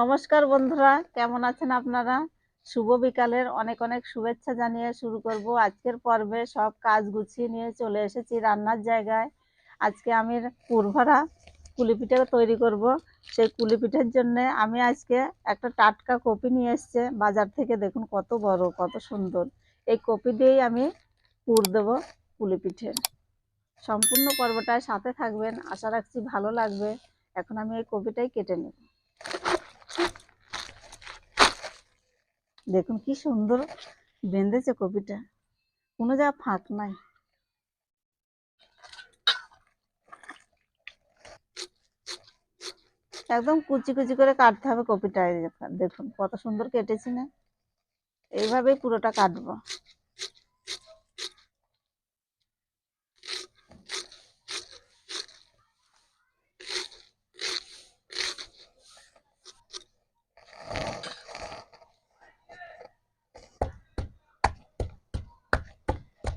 নমস্কার বন্ধুরা, কেমন আছেন আপনারা? শুভ বিকালের অনেক অনেক শুভেচ্ছা জানিয়ে শুরু করব আজকের পর্বে। সব কাজ গুছিয়ে নিয়ে চলে এসেছি রান্নার জায়গায়। আজকে আমি পুরভরা কুলি পিঠে তৈরি করব। সেই কুলি পিঠের জন্য আমি আজকে একটা টাটকা কপি নিয়ে এসছে বাজার থেকে। দেখুন কত বড়, কত সুন্দর। এই কপি দিয়েই আমি পুর দেব কুলি পিঠে সম্পূর্ণ পর্বটায় সাথে থাকবেন। আশা রাখছি ভালো লাগবে। এখন আমি এই কপিটাই কেটে নেব। দেখুন কি সুন্দর বেঁধেছে কপিটা। কোনো যা ফাঁক নাই। একদম কুচি কুচি করে কাটতে হবে কপিটা দেখুন- কত সুন্দর কেটেছি না। এইভাবেই পুরোটা কাটবো।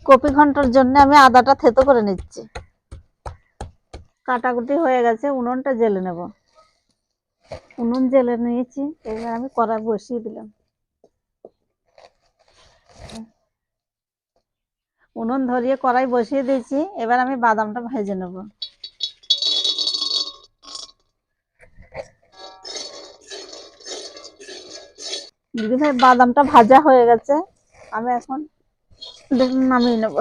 কপি ঘণ্টার জন্য আমি আদাটা থেতো করে নিচ্ছি। কাটাকুটি হয়ে গেছে, উনুনটা জেলে নেব। উনুন জেলে নিয়েছি, এবার আমি কড়াই বসিয়ে দিলাম। উনুন ধরিয়ে কড়াই বসিয়ে দিয়েছি, এবার আমি বাদামটা ভেজে নেব। দিদি ভাই, বাদামটা ভাজা হয়ে গেছে। আমি এখন নামিয়ে নেব।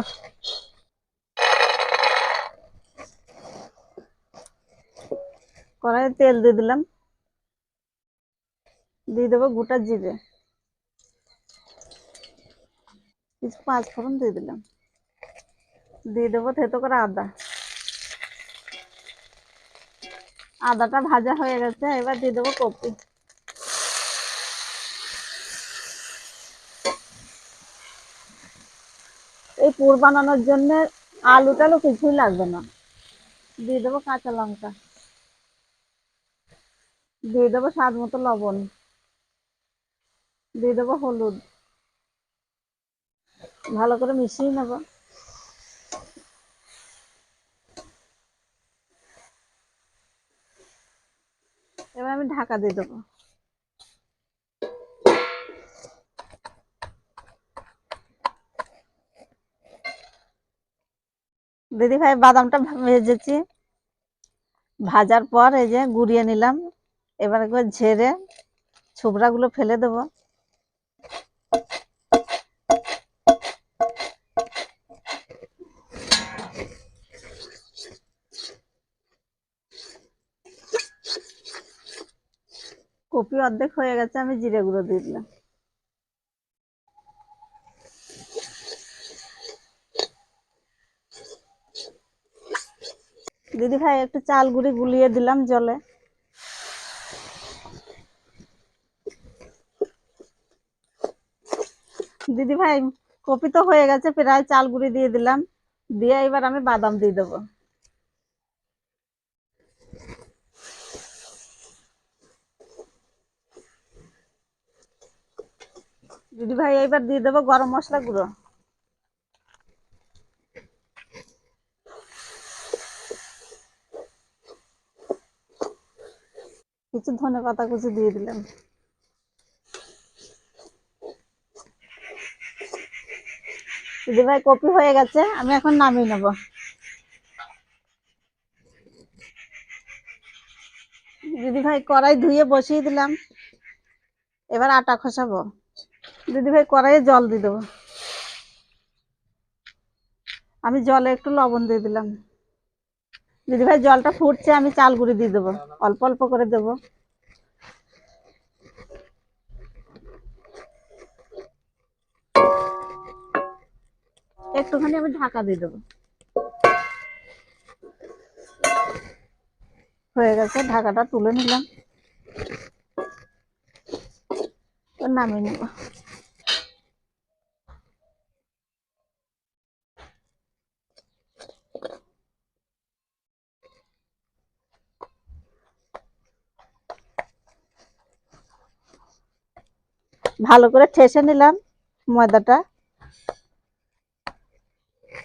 কড়াইয়ে তেল দিয়ে দিলাম। দিয়ে দেবো গোটা জিরে। কিছু পাঁচ ফোড়ন দিয়ে দিলাম। দিয়ে দেবো থেতো করে আদা। আদাটা ভাজা হয়ে গেছে, এবার দিয়ে দেবো কপি। এই পুর বানানোর জন্য আলু টালু কিছুই লাগবে না। দিয়ে দেবো কাঁচা লঙ্কা। দিয়ে দেবো স্বাদ মতো লবণ। দিয়ে দেবো হলুদ। ভালো করে মিশিয়ে নেব। এবার আমি ঢাকা দিয়ে দেবো। দিদি ভাই বাদামটা ভেজেছি। ভাজার পর এই যে গুড়িয়ে নিলাম। এবার একবার ঝেড়ে ছোবড়াগুলো ফেলে দেবো। কপি অর্ধেক হয়ে গেছে, আমি জিরে গুঁড়ো দিয়ে দিলাম। দিদি ভাই, একটু চাল গুঁড়ি গুলিয়ে দিলাম জলে। দিদি ভাই, কপি তো হয়ে গেছে, প্রায় চাল গুঁড়ি দিয়ে দিলাম। দিয়ে এবার আমি বাদাম দিয়ে দেবো। দিদি ভাই এইবার দিয়ে দেবো গরম মশলা গুঁড়ো। কিছু ধনে পাতা কুচি দিয়ে দিলাম। দিদি ভাই, কপি হয়ে গেছে, আমি এখন নামিয়ে নেব। দিদি ভাই, কড়াই ধুয়ে বসিয়ে দিলাম। এবার আটা খসাবো। দিদি ভাই, কড়াইয়ে জল দিয়ে দেবো। আমি জলে একটু লবণ দিয়ে দিলাম। দিদি ভাই, জলটা ফুটছে, আমি চাল গুঁড়ি দিয়ে দেবো। অল্প অল্প করে দেবো। একটুখানি আমি ঢাকা দিয়ে দেবো। হয়ে গেছে, ঢাকাটা তুলে নিলাম। নামিয়ে নেব। ভালো করে ঠেসে নিলাম ময়দাটা।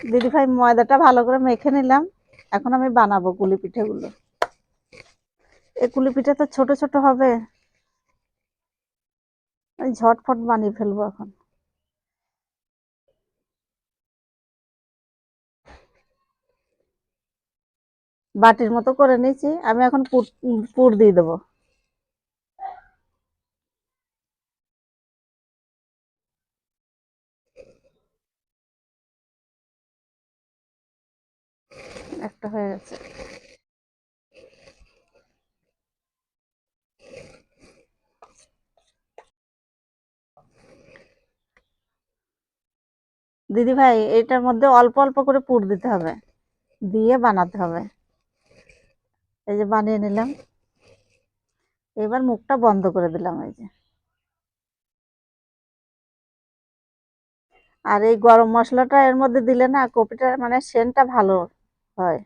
দিদি ভাই ময়দাটা ভালো করে মেখে নিলাম। এখন আমি বানাবো কুলি পিঠেগুলো এই কুলি পিঠে তো ছোট ছোট হবে। ঝটফট বানিয়ে ফেলব এখন। বাটির মতো করে নিয়েছি। আমি এখন পুর পুর দিয়ে দেবো। একটা হয়ে গেছে। দিদি ভাই, এটার মধ্যে অল্প অল্প করে পুর দিতে হবে। দিয়ে বানাতে হবে। এই যে বানিয়ে নিলাম। এবার মুখটা বন্ধ করে দিলাম এই যে। আর এই গরম মশলাটা এর মধ্যে দিলে না কপিটা মানে সেন্টটা ভালো হয়।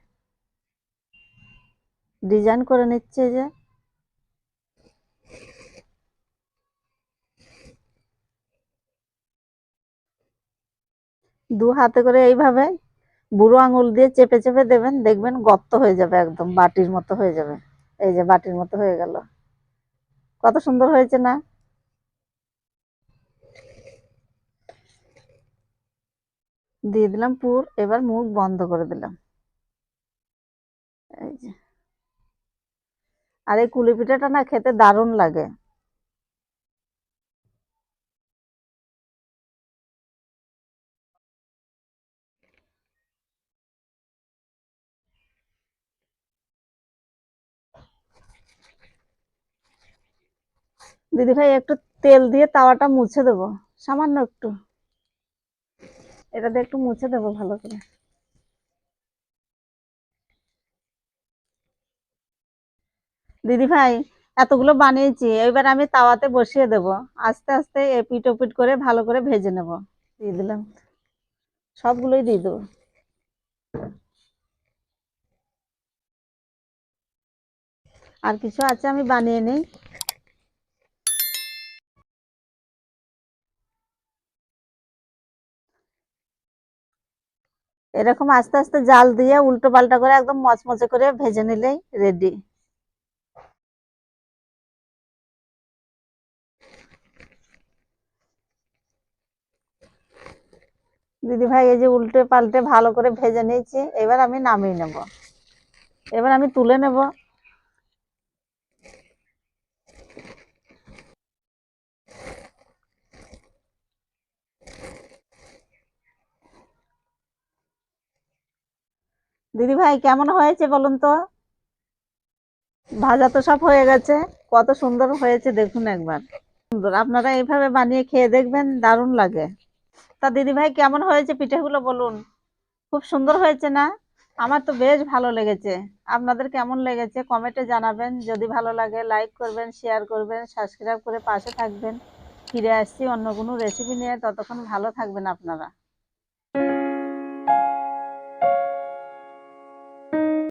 ডিজাইন করে নিচ্ছে যে। দু হাতে করে এইভাবে বুড়ো আঙুল দিয়ে চেপে চেপে দেবেন, দেখবেন গর্ত হয়ে যাবে একদম, বাটির মতো হয়ে যাবে। এই যে বাটির মতো হয়ে গেল। কত সুন্দর হয়েছে না? দিয়ে দিলাম পুর, এবার মুখ বন্ধ করে দিলাম। এই যে। আর এই কুলি পিঠাটা না খেতে দারুণ লাগে। দিদি ভাই একটু তেল দিয়ে তাওয়াটা মুছে দেবো। সামান্য একটু। এটা দিয়ে একটু মুছে দেবো ভালো করে। দিদি ভাই, এতগুলো বানিয়েছি, এবার আমি তাওয়াতে বসিয়ে দেব। আস্তে আস্তে এপিট ওপিট করে ভালো করে ভেজে নেব। দিয়ে দিলাম। সবগুলোই দিয়ে দেবো। আর কিছু আছে আমি বানিয়ে নিই। এরকম আস্তে আস্তে জাল দিয়ে উল্টো পাল্টা করে একদম মচমচে করে ভেজে নিলেই রেডি দিদি ভাই, এই যে উল্টে পাল্টে ভালো করে ভেজে নিয়েছি, এবার আমি নামিয়ে নেব। এবার আমি তুলে নেব। দিদি ভাই, কেমন হয়েছে বলুন তো? ভাজা তো সব হয়ে গেছে, কত সুন্দর হয়েছে দেখুন একবার। সুন্দর, আপনারা এইভাবে বানিয়ে খেয়ে দেখবেন, দারুণ লাগে। তা দিদি ভাই কেমন হয়েছে পিঠেগুলো বলুন? খুব সুন্দর হয়েছে না? আমার তো বেশ ভালো লেগেছে। আপনাদের কেমন লেগেছে? কমেন্টে জানাবেন। যদি ভালো লাগে লাইক করবেন শেয়ার করবেন সাবস্ক্রাইব করে পাশে থাকবেন। ফিরে আসছি অন্য কোনো রেসিপি নিয়ে। ততক্ষণ ভালো থাকবেন আপনারা।